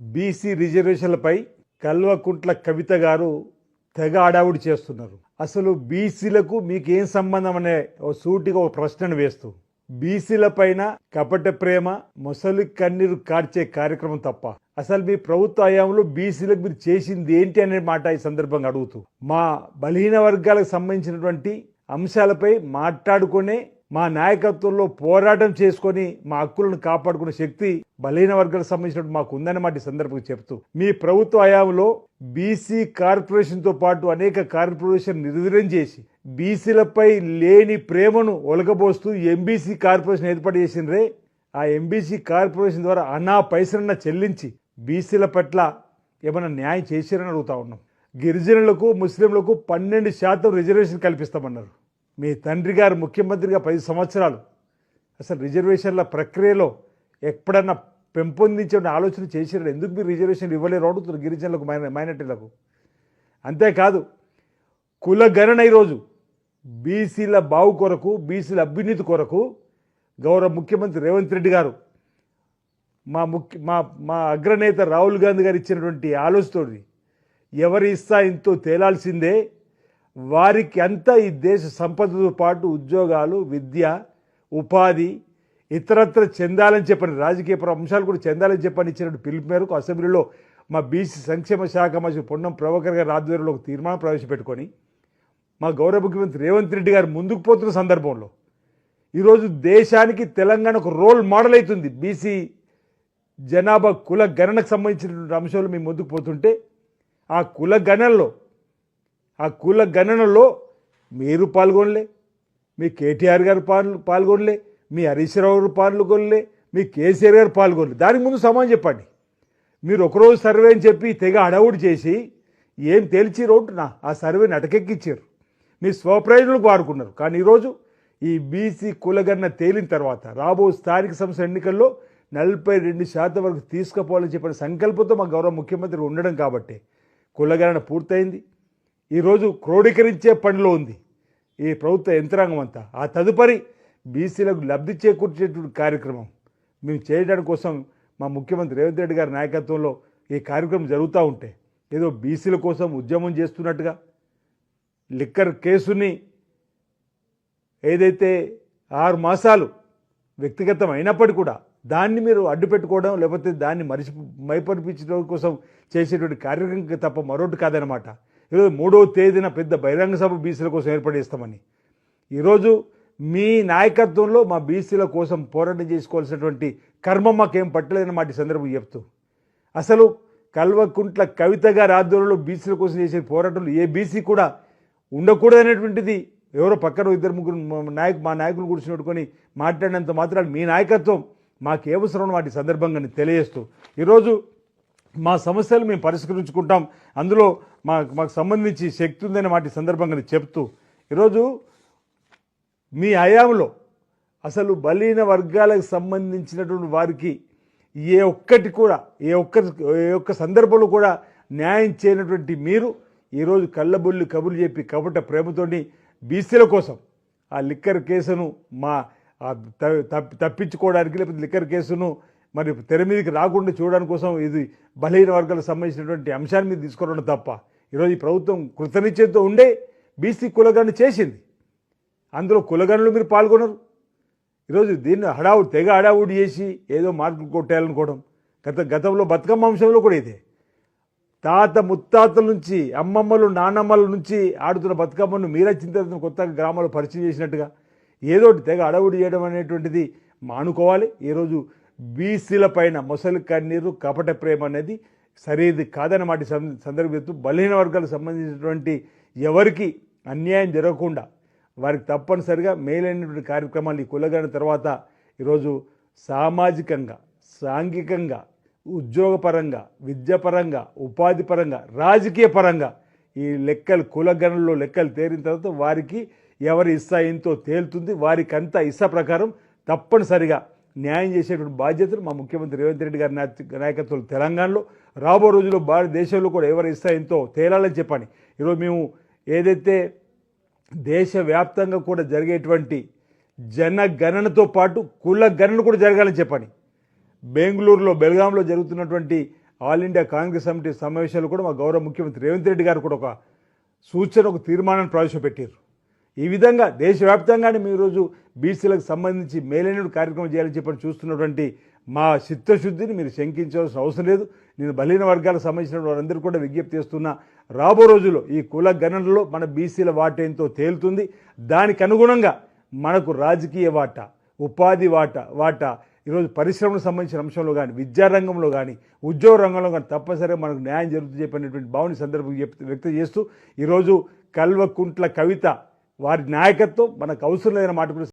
BC రిజర్వేషన్లపై Kalvakuntla Kavitha గారు తెగ అడావుడి చేస్తున్నారు. అసలు బీసీలకు మీకేం సంబంధం అనే ఓ సూటిగా ఒక ప్రశ్నను వేస్తూ బీసీల పైన కపట ప్రేమ మొసలి కన్నీరు కార్చే కార్యక్రమం తప్ప. అసలు మీ ప్రభుత్వ హయాంలో బీసీలకు మీరు చేసింది ఏంటి అనే మాట ఈ సందర్భంగా అడుగుతూ మా బలహీన వర్గాలకు సంబంధించినటువంటి అంశాలపై మాట్లాడుకునే మా నాయకత్వంలో పోరాటం చేసుకొని మా హక్కులను కాపాడుకునే శక్తి బలహీన వర్గాలకు సంబంధించినట్టు మాకు ఉందని మాట సందర్భంగా చెప్తూ మీ ప్రభుత్వ హయాంలో బీసీ కార్పొరేషన్తో పాటు అనేక కార్పొరేషన్ నిర్వీర్యం చేసి బీసీలపై లేని ప్రేమను ఒలగబోస్తూ ఎంబీసీ కార్పొరేషన్ ఏర్పాటు చేసిండ్రే ఆ ఎంబీసీ కార్పొరేషన్ ద్వారా అనా పైసలన్న చెల్లించి బీసీల పట్ల ఏమైనా న్యాయం చేశారని అడుగుతా ఉన్నాం. గిరిజనులకు ముస్లింలకు పన్నెండు శాతం రిజర్వేషన్ కల్పిస్తామన్నారు. మీ తండ్రి గారు ముఖ్యమంత్రిగా పది సంవత్సరాలు. అసలు రిజర్వేషన్ల ప్రక్రియలో ఎప్పుడన్నా పెంపొందించే ఆలోచన చేసినారు ఎందుకు మీరు రిజర్వేషన్ ఇవ్వలేరు? అడుగుతున్నారు గిరిజనులకు మైన మైనార్టీలకు? అంతేకాదు కుల గణన ఈరోజు బీసీల బావు కొరకు బీసీల అభ్యున్నతి కొరకు గౌరవ ముఖ్యమంత్రి రేవంత్ రెడ్డి గారు మా ముఖ్య మా మా అగ్రనేత రాహుల్ గాంధీ గారు ఇచ్చినటువంటి ఆలోచనతోటి ఎవరి ఇస్తా ఇంతో తేలాల్సిందే? వారికి అంతా ఈ దేశ సంపదతో పాటు ఉద్యోగాలు విద్య ఉపాధి ఇతరత్ర చెందాలని చెప్పని రాజకీయ ప్ర- అంశాలు కూడా చెందాలని చెప్పని ఇచ్చినట్టు పిలుపు మేరకు అసెంబ్లీలో మా బీసీ సంక్షేమ శాఖ మంత్రి పొన్నం ప్రభాకర్ గారి ఆధ్వర్యంలో ఒక తీర్మానం ప్రవేశపెట్టుకొని మా గౌరవ ముఖ్యమంత్రి రేవంత్ రెడ్డి గారు ముందుకు పోతున్న సందర్భంలో ఈరోజు దేశానికి తెలంగాణ ఒక రోల్ మోడల్ అవుతుంది. బీసీ జనాభా కుల గణనకు సంబంధించినటువంటి అంశాలు మేము ముందుకు పోతుంటే ఆ కుల గణనలో ఆ కుల గణనలో మీరు పాల్గొనలే మీ కేటీఆర్ గారు పాల్ పాల్గొనలే మీ హరీష్ రావు గారు పాల్గొనలే మీ కేసీఆర్ గారు పాల్గొనలే. దానికి ముందు సమాధానం చెప్పండి. మీరు ఒకరోజు సర్వే అని చెప్పి తెగ అడవుడు చేసి ఏం తేల్చి నా ఆ సర్వేని అటకెక్కిచ్చారు మీ స్వప్రయోజనాలకు వాడుకున్నారు. కానీ ఈరోజు ఈ బీసీ కులగన్న తేలిన తర్వాత రాబో స్థానిక సంస్థ ఎన్నికల్లో నలభై రెండు శాతం వరకు తీసుకుపోవాలని చెప్పిన సంకల్పంతో మా గౌరవ ముఖ్యమంత్రి ఉండడం కాబట్టి కులగణన పూర్తయింది. ఈరోజు క్రోడీకరించే పనిలో ఉంది. ఈ ప్రభుత్వ యంత్రాంగం అంతా. ఆ తదుపరి బీసీలకు లబ్ధి చేకూర్చేటువంటి కార్యక్రమం. మేము చేయడానికి కోసం మా ముఖ్యమంత్రి రేవంత్ రెడ్డి గారి నాయకత్వంలో ఈ కార్యక్రమం జరుగుతూ ఉంటే ఏదో బీసీల కోసం ఉద్యమం చేస్తున్నట్టుగా లిక్కర్ కేసుని ఏదైతే ఆరు మాసాలు వ్యక్తిగతం అయినప్పటికీ కూడా దాన్ని మీరు అడ్డు పెట్టుకోవడం లేకపోతే దాన్ని మరిచి మైపరిపించడం కోసం చేసేటువంటి కార్యక్రమం తప్ప మరొకటి కాదనమాట ఈరోజు మూడో తేదీన పెద్ద బహిరంగ సభ బీసీల కోసం ఏర్పడేస్తామని ఈరోజు మీ నాయకత్వంలో మా బీసీల కోసం పోరాటం చేసుకోవాల్సినటువంటి కర్మ మాకేం పట్టలేదని మాటి సందర్భం చెప్తూ. అసలు కల్వకుంట్ల కవిత గారి ఆధ్వర్యంలో బీసీల కోసం చేసే పోరాటంలో ఏ బీసీ కూడా ఉండకూడదనేటువంటిది ఎవరో పక్కన ఇద్దరు ముగ్గురు నాయకు మా నాయకులు కూర్చున్నట్టుకొని మాట్లాడినంత మాత్రాలు మీ నాయకత్వం మాకు ఏ అవసరం వాటి సందర్భంగా తెలియజేస్తూ. ఈరోజు మా సమస్యలు మేము పరిష్కరించుకుంటాం. అందులో మా మాకు సంబంధించి శక్తి ఉందని వాటి సందర్భంగా చెప్తూ ఈరోజు మీ హయాంలో అసలు బలీన వర్గాలకు సంబంధించినటువంటి వారికి ఏ ఒక్కటి కూడా ఏ ఒక్క ఏ ఒక్క సందర్భంలో కూడా న్యాయం చేయనటువంటి మీరు ఈరోజు కళ్ళబొల్లి కబుర్లు చెప్పి కపట ప్రేమతోని బీసీల కోసం ఆ లిక్కర్ కేసును మా త- తప్పి- తప్పించుకోవడానికి లేకపోతే లిక్కర్ కేసును మరి తెర మీదకి రాకుండా చూడడం కోసం ఇది బలహీన వర్గాలకు సంబంధించినటువంటి అంశాన్ని మీద తీసుకోవడం తప్ప. ఈరోజు ఈ ప్రభుత్వం కృతనిశ్చయంతో ఉండే బీసీ కులగాన్ని చేసింది. అందులో కులగణలు మీరు పాల్గొనరు. ఈరోజు దీన్ని హడావుడి తెగ హడావుడి చేసి ఏదో మార్కులు కొట్టేయాలనుకోవడం. గత గతంలో బతుకమ్మ అంశంలో కూడా ఇదే. తాత ముత్తాతల నుంచి అమ్మమ్మలు నానమ్మల నుంచి ఆడుతున్న బతుకమ్మను మీరచ్చిన తర్వాత కొత్తగా గ్రామాలు పరిచయం చేసినట్టుగా ఏదో ఒకటి తెగ అడవుడి చేయడం అనేటువంటిది మానుకోవాలి. ఈరోజు బీసీల పైన మొసలి కన్నీరు కపట ప్రేమ అనేది సరైనది కాదన్నమాట సందర్భిస్తూ బలహీన వర్గాలకు సంబంధించినటువంటి ఎవరికి అన్యాయం జరగకుండా వారికి తప్పనిసరిగా మేలైనటువంటి కార్యక్రమాలు ఈ కులగన తర్వాత ఈరోజు సామాజికంగా సాంఘికంగా ఉద్యోగపరంగా విద్యాపరంగా ఉపాధి పరంగా రాజకీయ పరంగా ఈ లెక్కలు కులగణంలో లెక్కలు తేరిన తర్వాత వారికి ఎవరి ఇస్సా ఎంతో తేలుతుంది వారికి అంతా ఇస్సా ప్రకారం తప్పనిసరిగా న్యాయం చేసేటువంటి బాధ్యతలు మా ముఖ్యమంత్రి రేవంత్ రెడ్డి గారి నాయ- నాయకత్వంలో తెలంగాణలో. రాబో రోజుల్లో భారతదేశంలో కూడా ఎవరు ఇస్తాయంతో తేలాలని చెప్పండి ఈరోజు మేము ఏదైతే దేశవ్యాప్తంగా కూడా జరిగేటువంటి జనగణనతో పాటు కుల గణన కూడా జరగాలని చెప్పండి బెంగళూరులో బెల్గాంలో జరుగుతున్నటువంటి ఆల్ ఇండియా కాంగ్రెస్ కమిటీ సమావేశాలు కూడా మా గౌరవ ముఖ్యమంత్రి రేవంత్ రెడ్డి గారు కూడా ఒక సూచన ఒక తీర్మానాన్ని ప్రవేశపెట్టారు ఈ విధంగా దేశవ్యాప్తంగానే మీ రోజు బీసీలకు సంబంధించి మేలైనడు కార్యక్రమం చేయాలని చెప్పని చూస్తున్నటువంటి మా చిత్తశుద్ధిని మీరు శంకించాల్సిన అవసరం లేదు. నేను బలహీన వర్గాలకు సంబంధించిన వారందరూ కూడా విజ్ఞప్తి చేస్తున్నా రాబో రోజుల్లో ఈ కుల గణనలో మన బీసీల వాటేంతో తేలుతుంది. దానికి అనుగుణంగా మనకు రాజకీయ వాటా ఉపాధి వాటా వాటా ఈరోజు పరిశ్రమకు సంబంధించిన అంశంలో కానీ విద్యారంగంలో కానీ ఉద్యోగ రంగంలో కానీ తప్పనిసరిగా మనకు న్యాయం జరుగుతుంది చెప్పినటువంటి భావన సందర్భం వ్యక్తం చేస్తూ ఈరోజు కల్వకుంట్ల కవిత వారి నాయకత్వం మనకు అవసరం లేదని మాట